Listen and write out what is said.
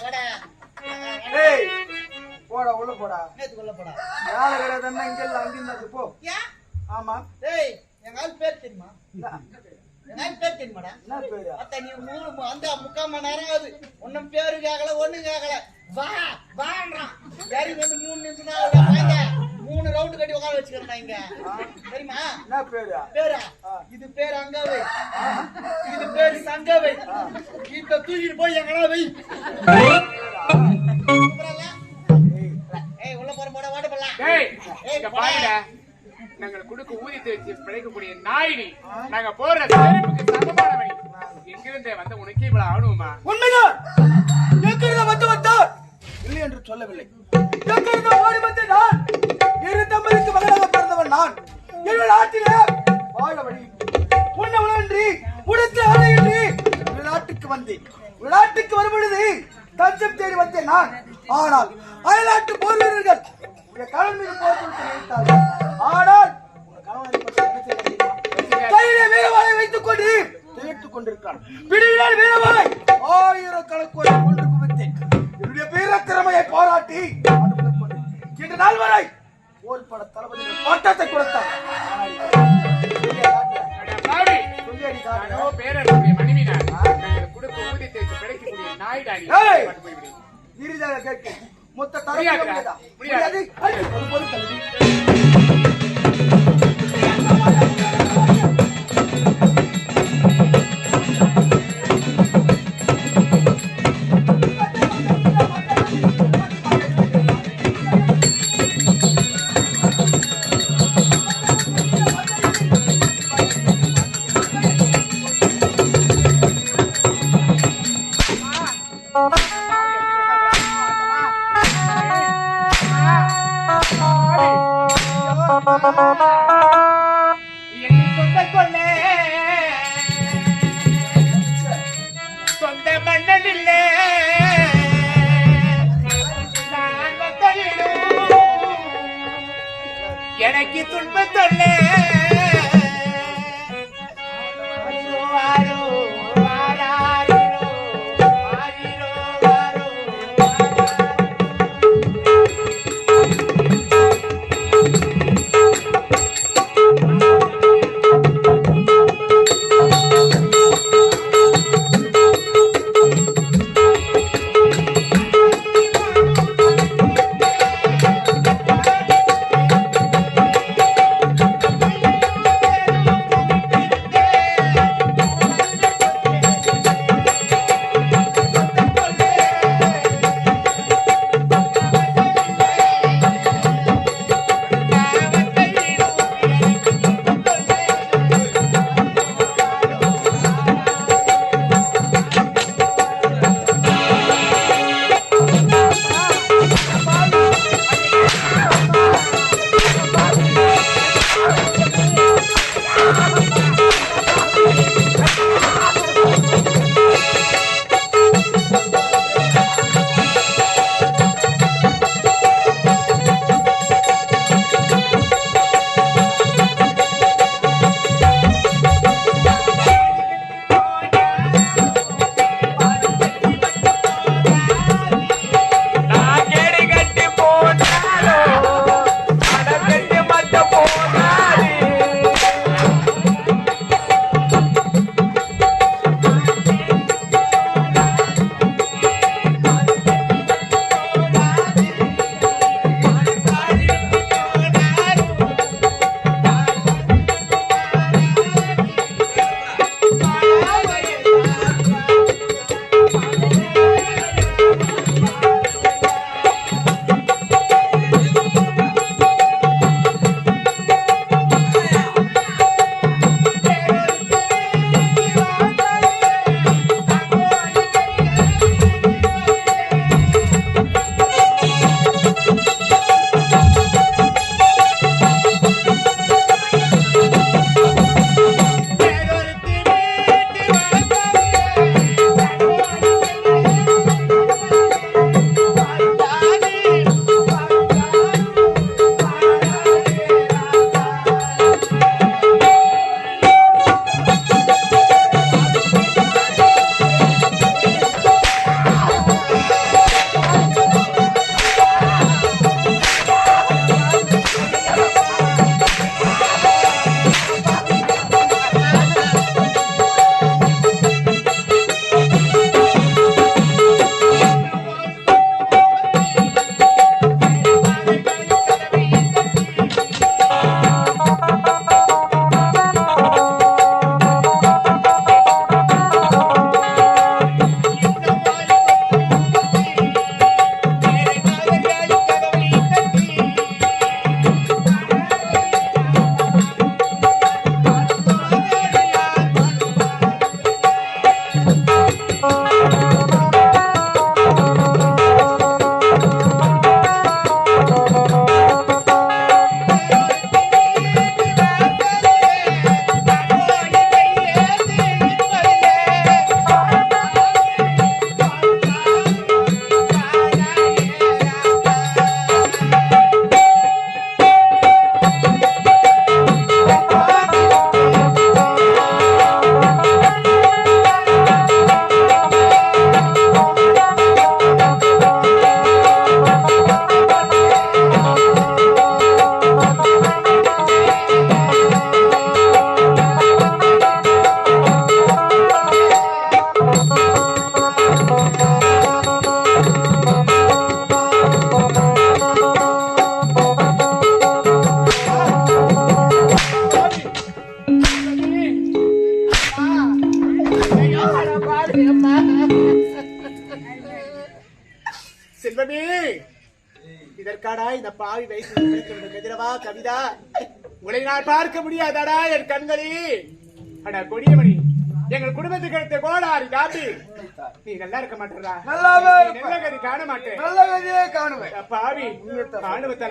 போட ஏய் போடா உள்ள போடா நேற்றுக்குள்ள போடா வேலை கிடையாதுன்னா இங்க இல்ல போ ஏன் ஆமா டேய் எங்க பேர் தெரியுமா என்ன பேர் தெரியுமாடா என்ன பேரு அத்த நீ மூணு அந்த முக்கால் மணி நேரம் ஆகுது ஒன்னும் பேரு கேட்கல ஒண்ணும் கேட்கல வா வான்றான் சரி வந்து மூணு நிமிஷம் ரவுண்டு கட்டி உட்கார வச்சுக்கிறேன் இங்க. தெரியுமா? என்ன பேரு? பேரா? இது பேர் அங்கவை. இது பேர் சங்கவை. இத தூக்கிட்டு போய் எங்கடா வை? ஏய். உள்ள போற போட வாட ஏய், இங்க. பாருங்க நாங்க குடுக்க ஊதியத்தை வச்சு பிழைக்கக்கூடிய நாயினி. நாங்க போற செருப்புக்கு சமமானவை. எங்கிருந்து வந்த உனக்கு இவ்வளவு ஆணுமா உண்மைதான். எங்கிருந்த வந்து வந்தார் இல்லை என்று சொல்லவில்லை. எங்கிருந்த ஓடி வந்து நான் நாட்டிலே வாழ வழி. உண்ண உணவின்றி உடுத்த ஆடையின்றி வந்தேன். ஒரு நாட்டுக்கு வரும் பொழுது தஞ்சம் தேடி வந்தேன் நான். ஆனால் அயல்நாட்டு போர் வீரர்கள் உடைய மீது போர் தொடுத்து நினைத்தார்கள். ஆனால் உங்கள் கணவனை கையிலே வீரவாளை வைத்துக் கொண்டு திகைத்துக் கொண்டிருக்கிறான் பிடியினால் வீரவாளை ஆயிரக்கணக்கோடு கொண்டு குவித்தேன் என்னுடைய வீர திறமையை பாராட்டி நாடு இன்று நாள் வரை போர் பட தளபதிகள் பட்டத்தை கொடுத்தார். ஆனால் இங்கே காட்டுறேன். என் சொந்த கொள்ளே. சொந்த மன்னனில்லே நான் எனக்கு துன்பத்தொல்லை அந்த பாவி வயசு கதிரவா கவிதா? உங்களை நான் பார்க்க முடியாதடா என் கண்களி அட கொடியமணி எங்கள் குடும்பத்துக்கு எடுத்த கோடாரி காப்பி. நீ நல்லா இருக்க மாட்டேறா நல்ல காண மாட்டேன். நல்ல கதையே காணுவேன் பாவி காணுவத்தால